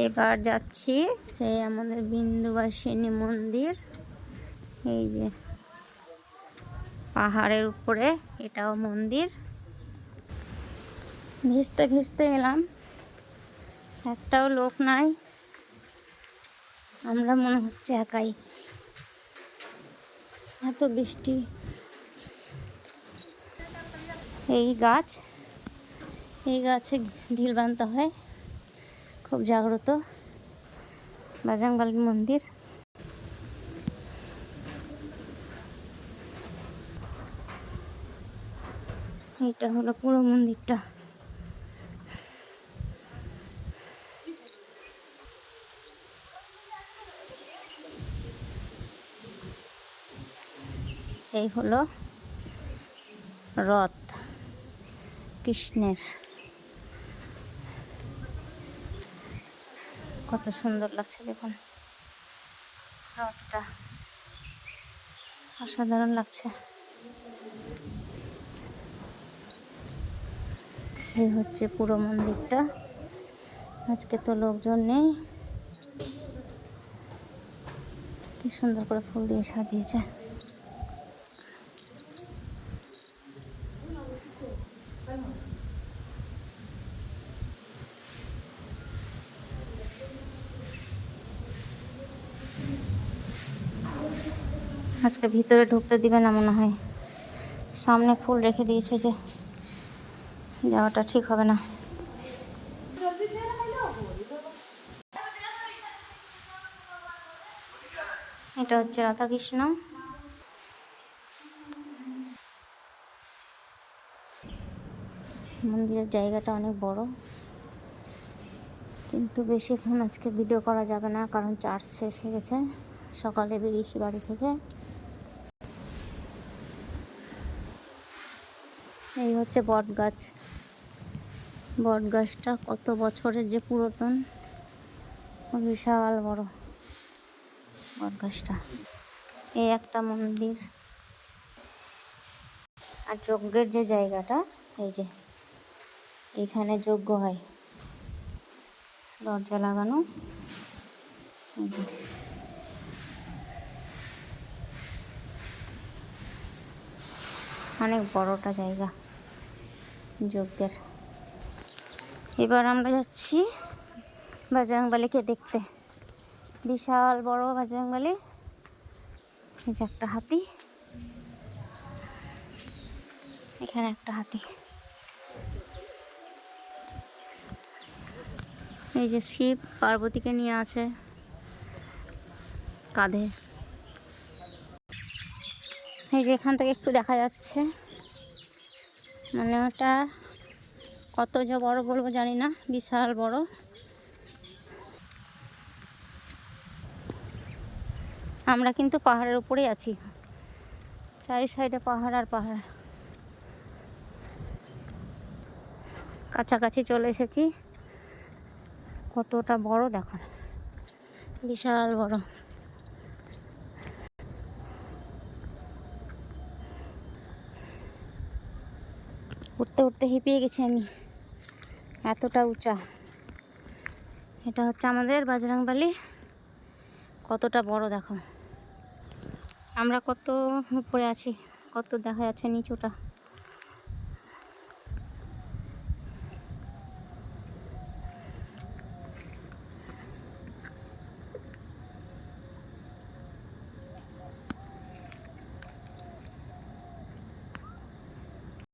এবার যাচ্ছি সেই আমাদের বিন্দুবাসিনী মন্দির। এই যে পাহাড়ের উপরে এটাও মন্দির। ভিজতে ভিজতে এলাম। একটাও লোক নাই। আমরা মনে হচ্ছে একাই। এত বৃষ্টি। এই গাছ, এই গাছে ঢিল বানতে হয়। খুব জাগ্রত বাজাংবালি মন্দির। এটা হলো পুরো মন্দিরটা। এই হলো রথ কৃষ্ণের। কত সুন্দর লাগছে দেখুন। রথটা। অসাধারণ লাগছে। এই হচ্ছে পুরো মন্দিরটা। আজকে তো লোকজন নেই। কি সুন্দর করে ফুল দিয়ে সাজিয়েছে। আজকে ভিতরে ঢুকতে দিবে না মনে হয়। সামনে ফুল রেখে দিয়েছে যে যাওয়াটা ঠিক হবে না। এটা হচ্ছে রাধাকৃষ্ণ। মন্দিরের জায়গাটা অনেক বড়। কিন্তু বেশিক্ষণ আজকে ভিডিও করা যাবে না, কারণ চার্জ শেষ হয়ে গেছে। সকালে বেরিয়েছি বাড়ি থেকে। এই হচ্ছে বট গাছ বট গাছটা কত বছরের যে পুরাতন। বিশাল বড় বট গাছটা এই একটা মন্দির। আর যজ্ঞের যে জায়গাটা, এই যে এখানে যজ্ঞ হয়। দরজা লাগানো। অনেক বড়টা জায়গা। যজ্ঞের। এবার আমরা যাচ্ছি বাজরাংবালিকে দেখতে। বিশাল বড় বাজরাংবালি এই যে একটা হাতি। এখানে একটা হাতি। এই যে শিব পার্বতীকে নিয়ে আছে। কাঁধে। এই যে এখান থেকে একটু দেখা যাচ্ছে। মানে ওটা কত যে বড় বলব জানি না, বিশাল বড়। আমরা কিন্তু পাহাড়ের উপরেই আছি। চারি সাইডে পাহাড় আর পাহাড়। কাছাকাছি চলে এসেছি। কতটা বড় দেখো। বিশাল বড়। উঠতে উঠতে হিপিয়ে গেছি আমি। এতটা উঁচা। এটা হচ্ছে আমাদের বাজরাংবালি কতটা বড় দেখো। আমরা কত উপরে আছি, কত দেখা যাচ্ছে নিচুটা।